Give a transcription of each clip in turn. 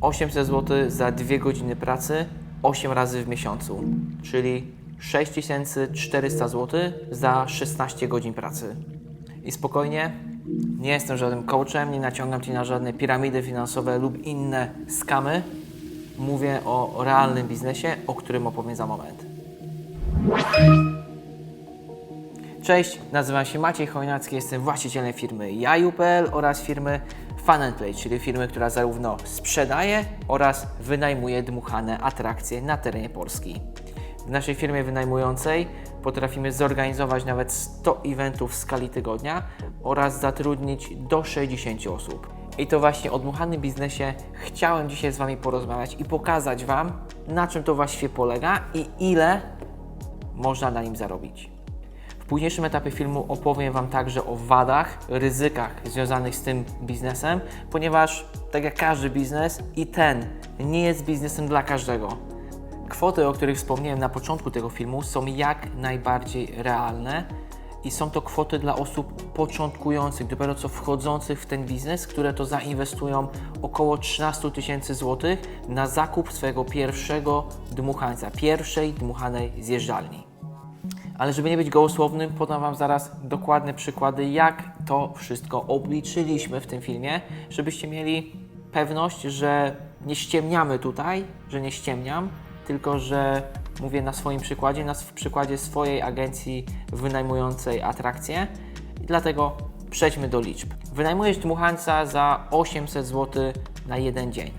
800 zł za 2 godziny pracy 8 razy w miesiącu, czyli 6400 zł za 16 godzin pracy. I spokojnie, nie jestem żadnym coachem, nie naciągam Cię na żadne piramidy finansowe lub inne skamy. Mówię o realnym biznesie, o którym opowiem za moment. Cześć, nazywam się Maciej Chojnacki, jestem właścicielem firmy Jaju.pl oraz firmy Fun Play, czyli firmy, która zarówno sprzedaje oraz wynajmuje dmuchane atrakcje na terenie Polski. W naszej firmie wynajmującej potrafimy zorganizować nawet 100 eventów w skali tygodnia oraz zatrudnić do 60 osób. I to właśnie o dmuchanym biznesie chciałem dzisiaj z Wami porozmawiać i pokazać Wam, na czym to właściwie polega i ile można na nim zarobić. Późniejszym etapie filmu opowiem Wam także o wadach, ryzykach związanych z tym biznesem, ponieważ tak jak każdy biznes i ten nie jest biznesem dla każdego. Kwoty, o których wspomniałem na początku tego filmu, są jak najbardziej realne i są to kwoty dla osób początkujących, dopiero co wchodzących w ten biznes, które to zainwestują około 13 tysięcy złotych na zakup swojego pierwszego dmuchańca, pierwszej dmuchanej zjeżdżalni. Ale żeby nie być gołosłownym, podam Wam zaraz dokładne przykłady, jak to wszystko obliczyliśmy w tym filmie, żebyście mieli pewność, że nie ściemniamy tutaj, że nie ściemniam, tylko że mówię na swoim przykładzie, na przykładzie swojej agencji wynajmującej atrakcje. Dlatego przejdźmy do liczb. Wynajmujesz dmuchańca za 800 zł na jeden dzień.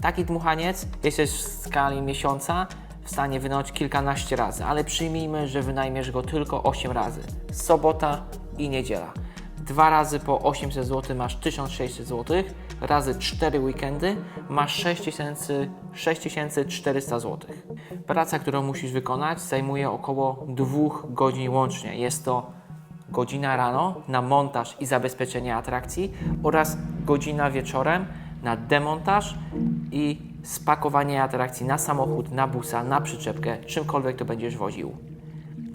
Taki dmuchaniec jesteś w skali miesiąca w stanie wynająć kilkanaście razy, ale przyjmijmy, że wynajmiesz go tylko 8 razy. Sobota i niedziela. Dwa razy po 800 zł masz 1600 zł, razy 4 weekendy masz 6000 6400 zł. Praca, którą musisz wykonać zajmuje około 2 godzin łącznie. Jest to godzina rano na montaż i zabezpieczenie atrakcji oraz godzina wieczorem na demontaż i spakowanie atrakcji na samochód, na busa, na przyczepkę, czymkolwiek to będziesz woził.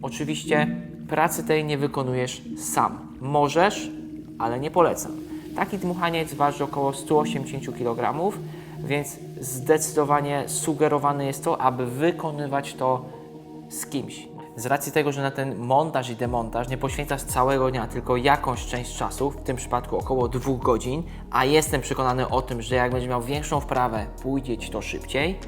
Oczywiście pracy tej nie wykonujesz sam. Możesz, ale nie polecam. Taki dmuchaniec waży około 180 kg, więc zdecydowanie sugerowane jest to, aby wykonywać to z kimś. Z racji tego, że na ten montaż i demontaż nie poświęcasz całego dnia, tylko jakąś część czasu, w tym przypadku około dwóch godzin, a jestem przekonany o tym, że jak będziesz miał większą wprawę, pójdzie Ci to szybciej,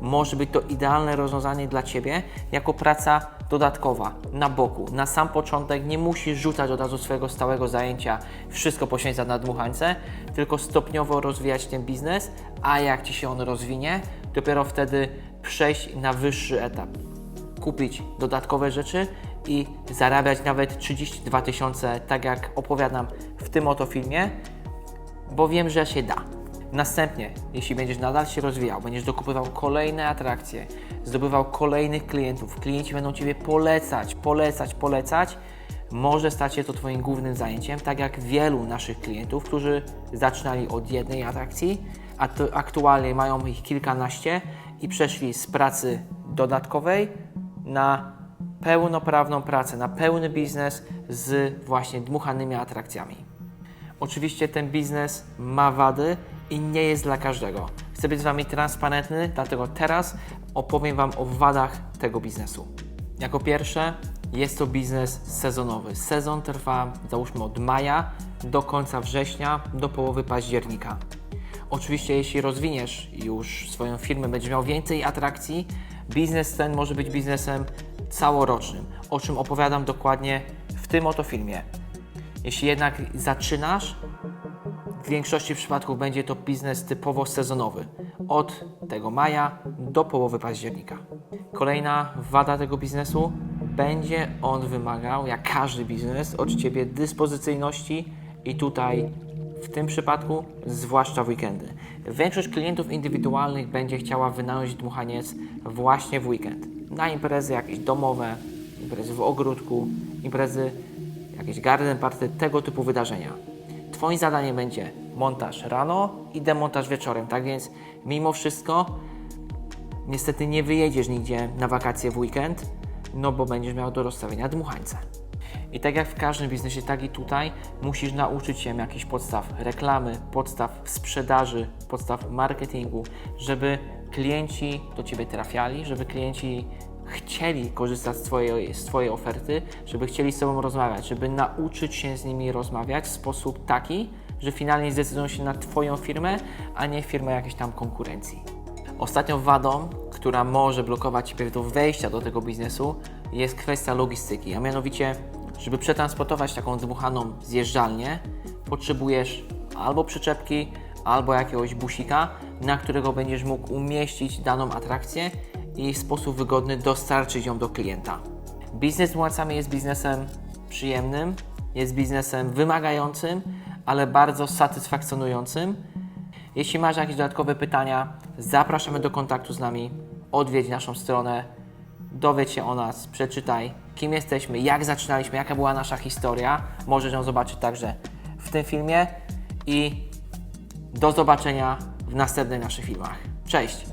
może być to idealne rozwiązanie dla Ciebie jako praca dodatkowa, na boku. Na sam początek nie musisz rzucać od razu swojego stałego zajęcia, wszystko poświęcać na dmuchańce, tylko stopniowo rozwijać ten biznes, a jak Ci się on rozwinie, dopiero wtedy przejść na wyższy etap kupić dodatkowe rzeczy i zarabiać nawet 32 tysiące, tak jak opowiadam w tym oto filmie, bo wiem, że się da. Następnie, jeśli będziesz nadal się rozwijał, będziesz dokupywał kolejne atrakcje, zdobywał kolejnych klientów, klienci będą Ciebie polecać, polecać, polecać, może stać się to Twoim głównym zajęciem, tak jak wielu naszych klientów, którzy zaczynali od jednej atrakcji, a aktualnie mają ich kilkanaście i przeszli z pracy dodatkowej na pełnoprawną pracę, na pełny biznes z właśnie dmuchanymi atrakcjami. Oczywiście ten biznes ma wady i nie jest dla każdego. Chcę być z Wami transparentny, dlatego teraz opowiem Wam o wadach tego biznesu. Jako pierwsze, jest to biznes sezonowy. Sezon trwa załóżmy od maja do końca września, do połowy października. Oczywiście, jeśli rozwiniesz już swoją firmę, będziesz miał więcej atrakcji, biznes ten może być biznesem całorocznym, o czym opowiadam dokładnie w tym oto filmie. Jeśli jednak zaczynasz, w większości przypadków będzie to biznes typowo sezonowy, od tego maja do połowy października. Kolejna wada tego biznesu będzie on wymagał, jak każdy biznes, od Ciebie dyspozycyjności i tutaj w tym przypadku zwłaszcza w weekendy. Większość klientów indywidualnych będzie chciała wynająć dmuchaniec właśnie w weekend. Na imprezy jakieś domowe, imprezy w ogródku, imprezy jakieś garden party, tego typu wydarzenia. Twoim zadaniem będzie montaż rano i demontaż wieczorem, tak więc mimo wszystko niestety nie wyjedziesz nigdzie na wakacje w weekend, no bo będziesz miał do rozstawienia dmuchańce. I tak jak w każdym biznesie, tak i tutaj musisz nauczyć się jakichś podstaw reklamy, podstaw sprzedaży, podstaw marketingu, żeby klienci do Ciebie trafiali, żeby klienci chcieli korzystać z twojej, z twojej oferty, żeby chcieli z Tobą rozmawiać, żeby nauczyć się z nimi rozmawiać w sposób taki, że finalnie zdecydują się na Twoją firmę, a nie firmę jakiejś tam konkurencji. Ostatnią wadą, która może blokować Ciebie do wejścia do tego biznesu, jest kwestia logistyki, a mianowicie, żeby przetransportować taką dmuchaną zjeżdżalnię, potrzebujesz albo przyczepki, albo jakiegoś busika, na którego będziesz mógł umieścić daną atrakcję i w sposób wygodny dostarczyć ją do klienta. Biznes z dmuchancami jest biznesem przyjemnym, jest biznesem wymagającym, ale bardzo satysfakcjonującym. Jeśli masz jakieś dodatkowe pytania, zapraszamy do kontaktu z nami. Odwiedź naszą stronę, dowiedz się o nas, przeczytaj, kim jesteśmy, jak zaczynaliśmy, jaka była nasza historia. Możesz ją zobaczyć także w tym filmie i do zobaczenia w następnych naszych filmach. Cześć!